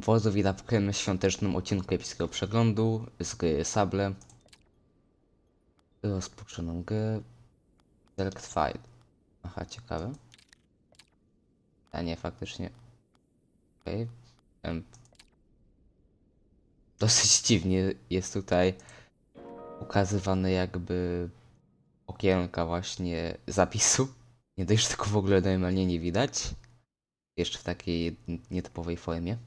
Wozu witam w kolejnym świątecznym odcinku epickiego przeglądu z gry Sable. Rozpoczynam grę. Select file. Aha, ciekawe. A nie, faktycznie. Okej. Em. Dosyć dziwnie jest tutaj ukazywane jakby okienka właśnie zapisu. Nie dość, że tego w ogóle normalnie nie widać. Jeszcze w takiej nietypowej formie.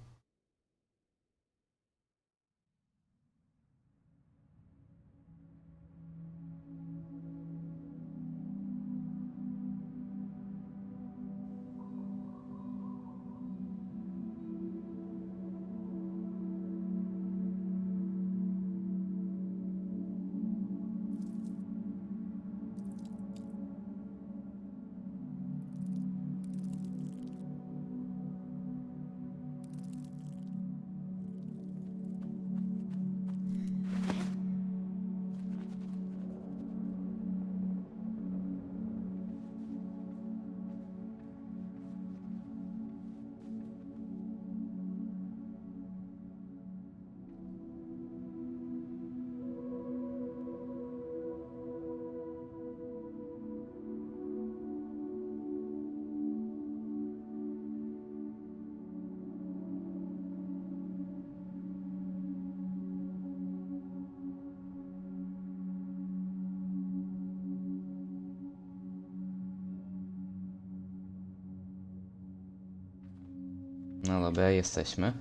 No dobra, jesteśmy.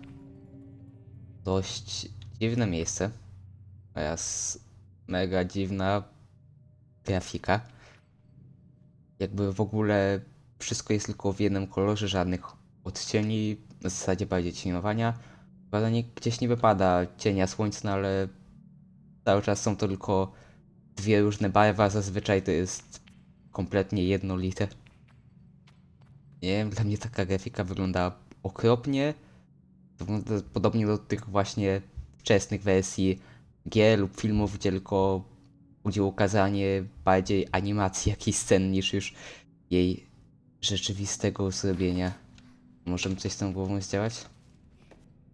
Dość dziwne miejsce. Oraz mega dziwna grafika. Jakby w ogóle wszystko jest tylko w jednym kolorze, żadnych odcieni, na zasadzie bardziej cieniowania. Nie, gdzieś nie wypada cienia słońca, no ale cały czas są to tylko dwie różne barwy, a zazwyczaj to jest kompletnie jednolite. Nie wiem, dla mnie taka grafika wygląda okropnie. Podobnie do tych właśnie wczesnych wersji gier lub filmów, gdzie tylko będzie ukazanie bardziej animacji jakiejś scen niż już jej rzeczywistego zrobienia. Możemy coś z tą głową zdziałać?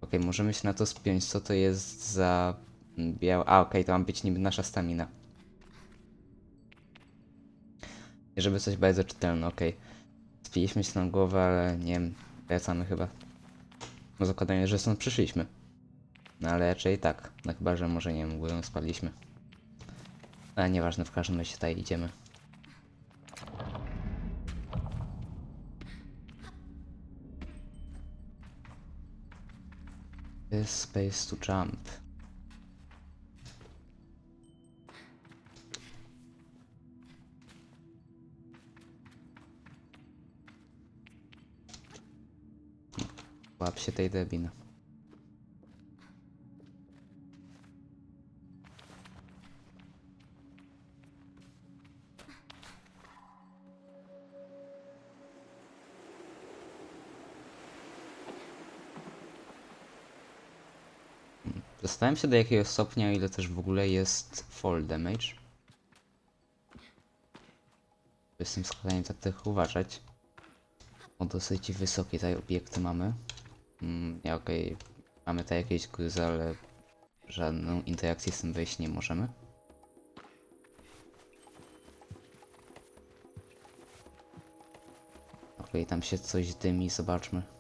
Okej, możemy się na to spiąć. Co to jest za biał... A, okej, to ma być niby nasza stamina. Żeby coś bardzo czytelne, okej. Spiliśmy się na głowę, ale nie wiem, wracamy chyba. No zakładamy, że stąd przyszliśmy. No ale raczej tak. No chyba, że może nie wiem, górą spadliśmy. Ale nieważne, w każdym razie tutaj idziemy. Space to jump. Łap się tej debina. Zastanawiam się do jakiego stopnia, ile też w ogóle jest fall damage. Jestem skazany tak trochę uważać. O dosyć wysokie tutaj obiekty mamy. Mm, ja okej, mamy tutaj jakieś gruzy, ale żadną interakcję z tym wejść nie możemy. Okej, tam się coś dymi, zobaczmy.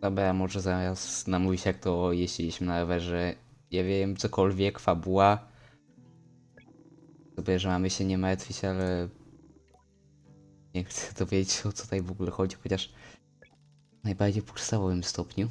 Dobra, może zaraz namówić jak to jeździliśmy na rowerze. Nie wiem, cokolwiek, fabuła. Sobie, że mamy się nie martwić, ale... Nie chcę dowiedzieć o co tutaj w ogóle chodzi, chociaż... W najbardziej podstawowym stopniu.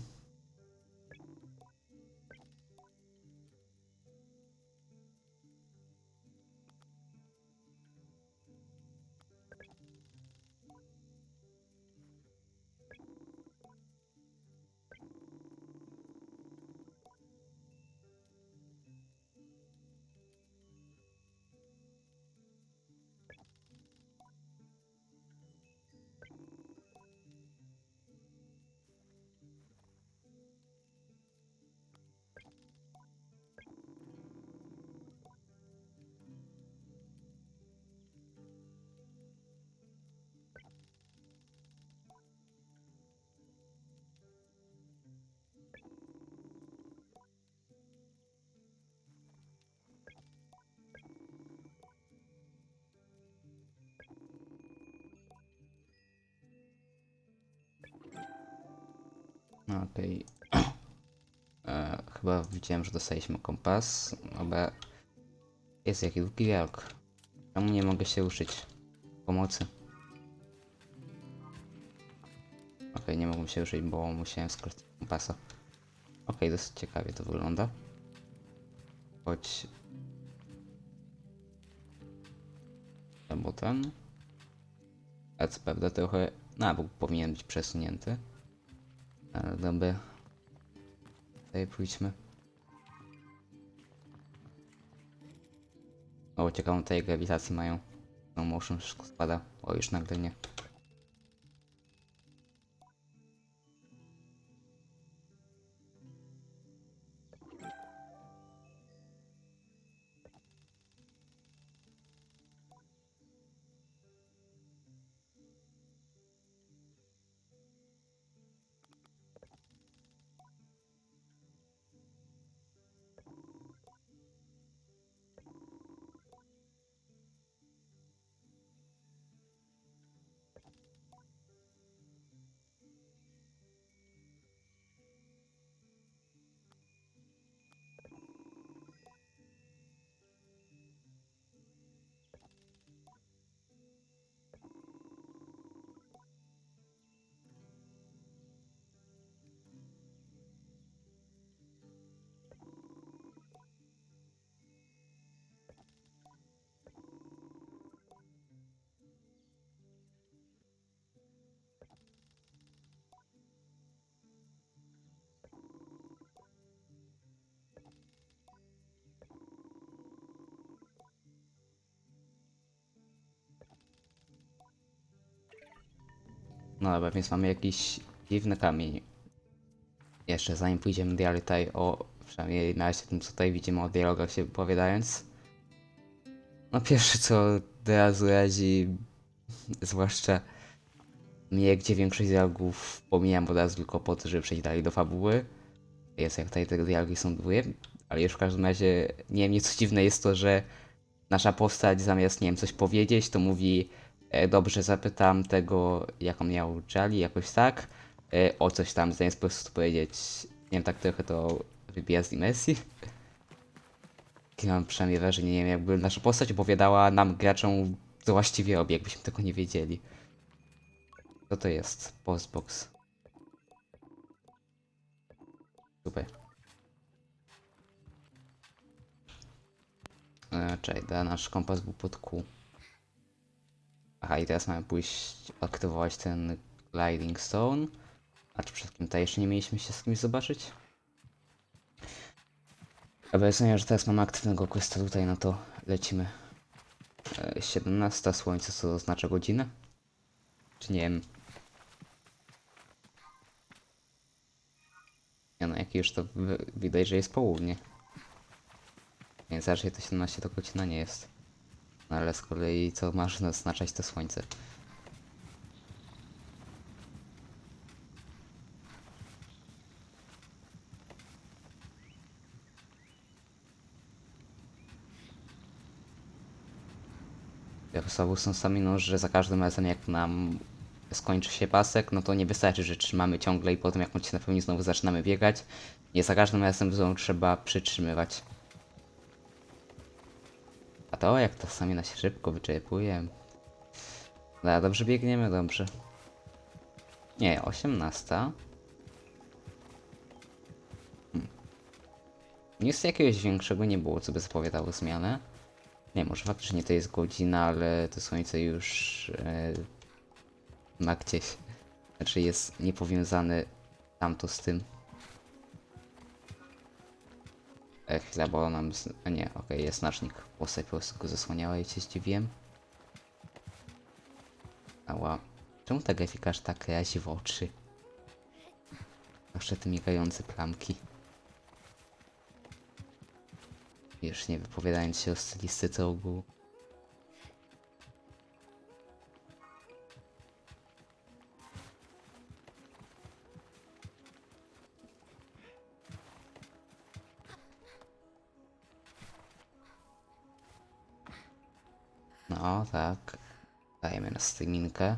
No okej. E, Chyba widziałem, że dostaliśmy kompas. Dobra. Jest jaki długi wielk. Czemu nie mogę się ruszyć? Pomocy. Okej, nie mogłem się ruszyć, bo musiałem skrócić kompasa. Okej, dosyć ciekawie to wygląda. Choć... Albo ten. Co prawda trochę... Na bok powinien być przesunięty. Ale dobra. Tutaj pójdźmy. O, ciekawą tej grawitacji mają. No motion wszystko spada. O, już nagle nie. No dobra, więc mamy jakiś dziwny kamień. Jeszcze zanim pójdziemy dalej tutaj o, przynajmniej na razie tym co tutaj widzimy o dialogach się wypowiadając. No pierwsze co od razu razi, zwłaszcza mnie, gdzie większość dialogów pomijam od razu tylko po to, żeby przejść dalej do fabuły. Jest jak tutaj te dialogi są dwie, ale już w każdym razie nie wiem, nieco dziwne jest to, że nasza postać zamiast, nie wiem, coś powiedzieć, to mówi dobrze zapytam tego, jak on miał Jali, jakoś tak, e, o coś tam, zamiast po prostu powiedzieć, nie wiem, tak trochę to wybija z imersji. Mam przynajmniej wrażenie, nie wiem, jakby nasza postać opowiadała nam, graczom, właściwie robi, jakbyśmy tego nie wiedzieli. Co to jest? Postbox. Super. E, czekaj, nasz kompas był pod Q. Aha, i teraz mamy pójść aktywować ten Gliding Stone. A czy przed kim tutaj jeszcze nie mieliśmy się z kimś zobaczyć? Obecnie, że teraz mamy aktywnego questa tutaj, no to lecimy. E, 17 słońce, co oznacza godzinę? Czy nie wiem. Nie no, jak już to widać, że jest południe. Więc raczej to 17 to godzina nie jest. No ale z kolei co masz naznaczać to słońce? Osoby są sami, no, że za każdym razem jak nam skończy się pasek, no to nie wystarczy, że trzymamy ciągle i potem jak on się napełni znowu zaczynamy biegać. Nie za każdym razem znowu trzeba przytrzymywać. To jak to sami na się szybko wyczerpuje. Dobra, dobrze biegniemy, dobrze. Nie, 18. Hmm. Nic jakiegoś większego nie było, co by zapowiadało zmianę. Nie, może faktycznie to jest godzina, ale to słońce już e, ma gdzieś. Znaczy jest niepowiązane tamto z tym. E, chwila, bo nam... Z... Nie, okej, jest znacznik. Postać po prostu go zasłaniała i się zdziwiłem. Ała. Czemu ta grafika aż tak razi w oczy? Zawsze te migające plamki. Już nie wypowiadając się o stylistyce ogółu. No, tak. Dajemy na streaminkę.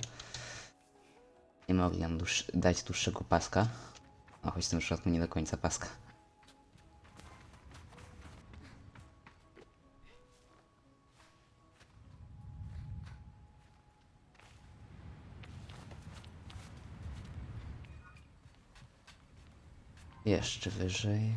Nie mogli nam dłuż- dać dłuższego paska. No, choć w tym przypadku nie do końca paska. Jeszcze wyżej.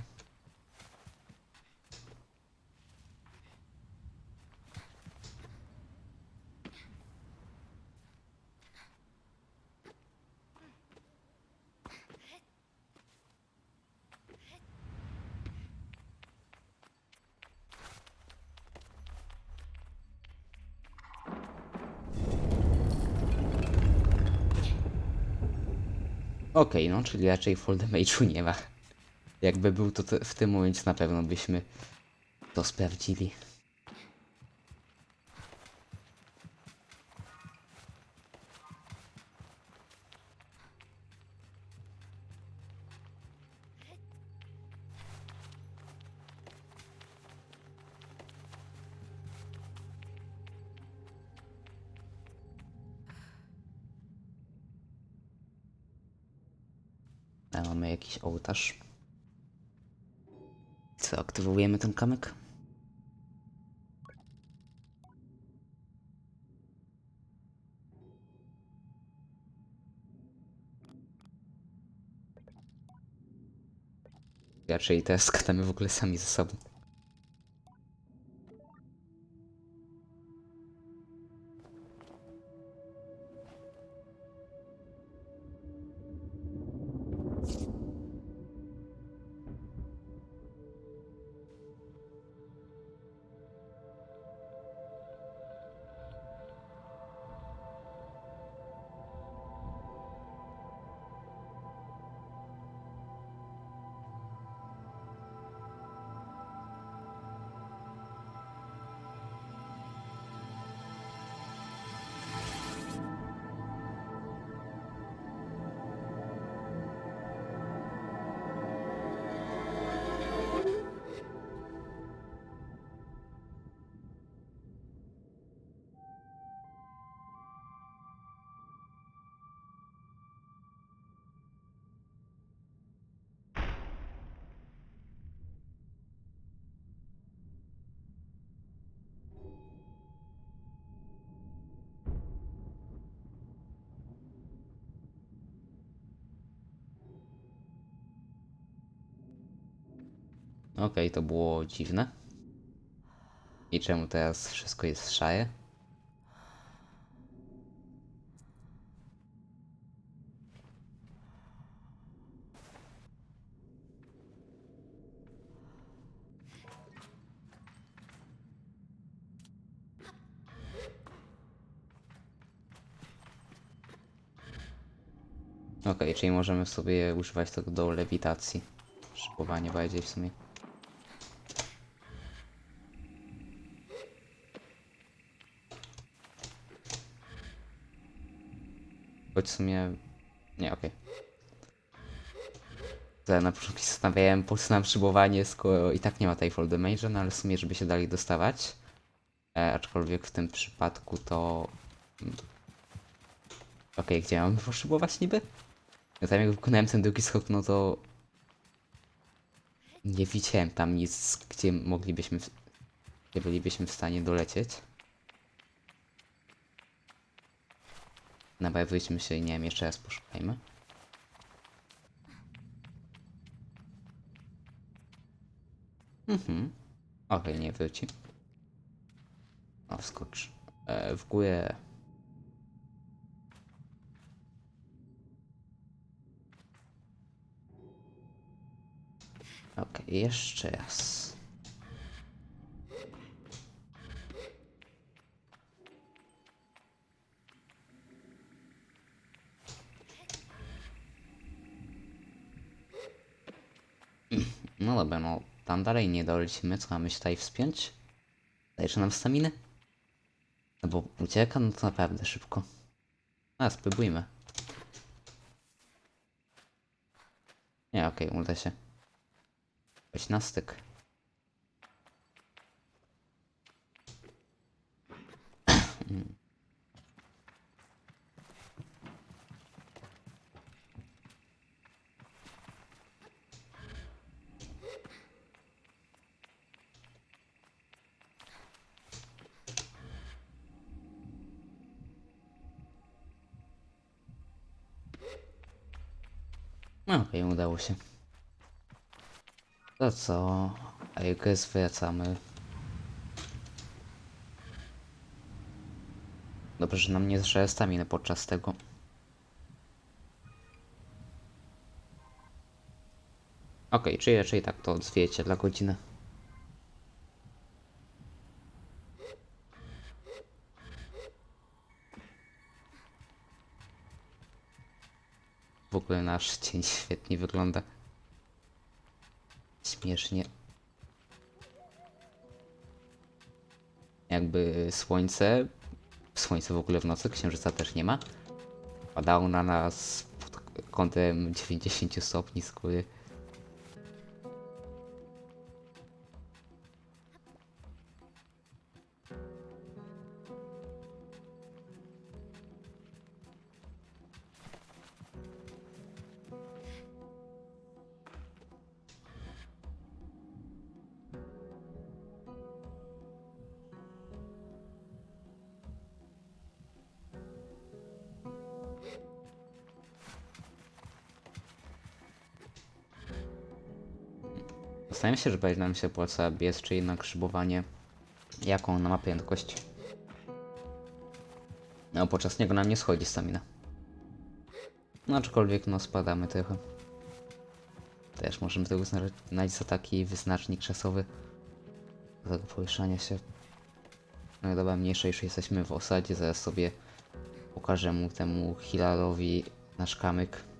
Okej, no, czyli raczej full damage'u nie ma. Jakby był to w tym momencie na pewno byśmy to sprawdzili. Jakiś ołtarz. Co, aktywujemy ten kamyk? Raczej teraz gadamy w ogóle sami ze sobą. Okej, to było dziwne. I czemu teraz wszystko jest szaje? Okej, czyli możemy sobie używać tego do lewitacji. Szybowanie bardziej w sumie. Choć w sumie... Nie, okej. Okay. Na początku się zastanawiałem, po co nam skoro i tak nie ma tej damage, no ale w sumie, żeby się dali dostawać. E, aczkolwiek w tym przypadku to... Okej, gdzie mamy poszybować niby? Ja tam jak wykonałem ten drugi skok, no to... Nie widziałem tam nic, gdzie moglibyśmy... w- Gdzie bylibyśmy w stanie dolecieć. Dobra, wyjdźmy się i nie wiem, jeszcze raz poszukajmy. Mhm. Okej, nie wróci. O, wskocz. E, w górę. Okej, jeszcze raz. No dobra, no tam dalej nie dolecimy, co mamy się tutaj wspiąć? Dajesz nam staminy? No bo ucieka, no to naprawdę szybko. A, spróbujmy. Nie, okej, uda się. Chodź na styk. No okej, udało się. To co? Ejkes, wracamy. Dobrze, że nam nie zżera staminy podczas tego. Okej, czyli raczej tak to odzwiecie dla godziny. W ogóle nasz cień świetnie wygląda. Śmiesznie. Jakby słońce. Słońce w ogóle w nocy, księżyca też nie ma. Padało na nas pod kątem 90 stopni z góry. Zastanawiam się, że będzie nam się opłaca biec, czy jednak grzybowanie. Jaką na ma prędkość? No, podczas niego nam nie schodzi stamina. No, aczkolwiek, no, spadamy trochę. Też możemy to uznać za taki wyznacznik czasowy tego poruszania się. No i dobra, mniejsza już jesteśmy w osadzie, zaraz sobie pokażę mu temu Hilarowi nasz kamyk.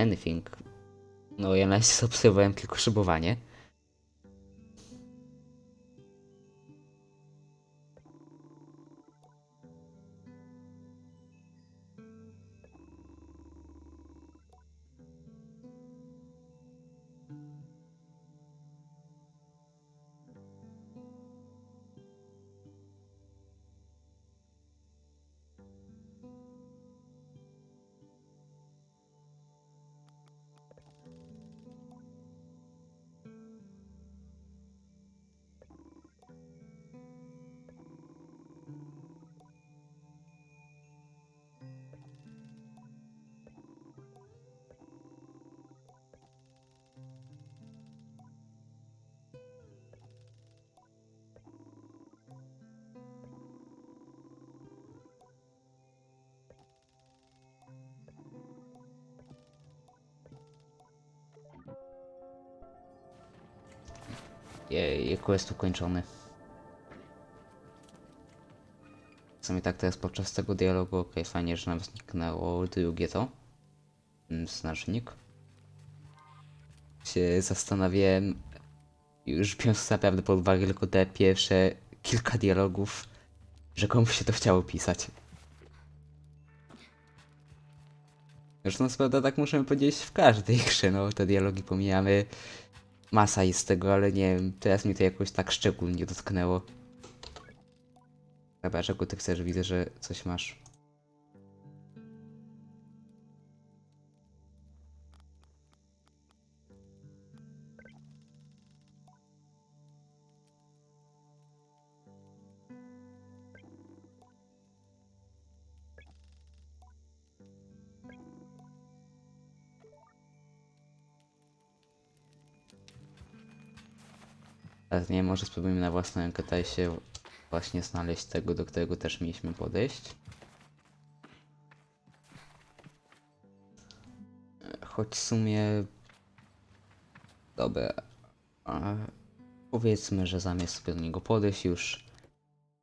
Anything. No ja na razie obserwowałem tylko szybowanie. Jej quest ukończony. W sumie tak teraz podczas tego dialogu, okej, fajnie, że nam zniknęło drugie to. mm, Znacznik. Się zastanawiałem, już biorąc naprawdę pod uwagę tylko te pierwsze kilka dialogów, że komuś się to chciało pisać. Zresztą no, prawda tak możemy powiedzieć w każdej grze, no te dialogi pomijamy. Masa jest tego, ale nie wiem, teraz mnie to jakoś tak szczególnie dotknęło. Chyba, czego ty chcesz? Widzę, że coś masz. Ale nie, może spróbujmy na własną rękę się właśnie znaleźć tego, do którego też mieliśmy podejść. Choć w sumie... Dobra. A powiedzmy, że zamiast sobie do niego podejść już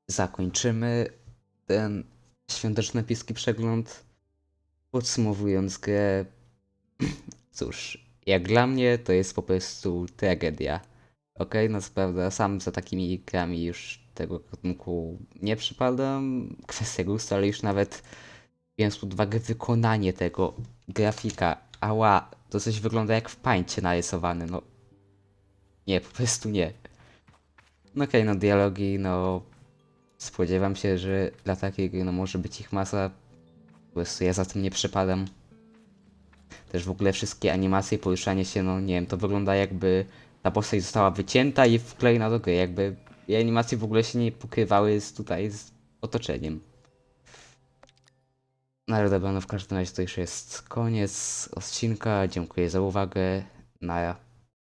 zakończymy ten świąteczno-epicki przegląd. Podsumowując grę, cóż, jak dla mnie to jest po prostu tragedia. Okej, no co prawda, sam za takimi grami już tego gatunku nie przypadam. Kwestia gustu, ale już nawet biorąc pod uwagę wykonanie tego grafika, ała, to coś wygląda jak w pańcie narysowany, no. Nie, po prostu nie. No okej, no dialogi, no. Spodziewam się, że dla takiej gry, no może być ich masa. Po prostu ja za tym nie przypadam. Też w ogóle wszystkie animacje, poruszanie się, no nie wiem, to wygląda jakby ta postać została wycięta i wklejona do gry, jakby jej animacje w ogóle się nie pokrywały z tutaj z otoczeniem. No ale dobra, no w każdym razie to już jest koniec odcinka. Dziękuję za uwagę. Na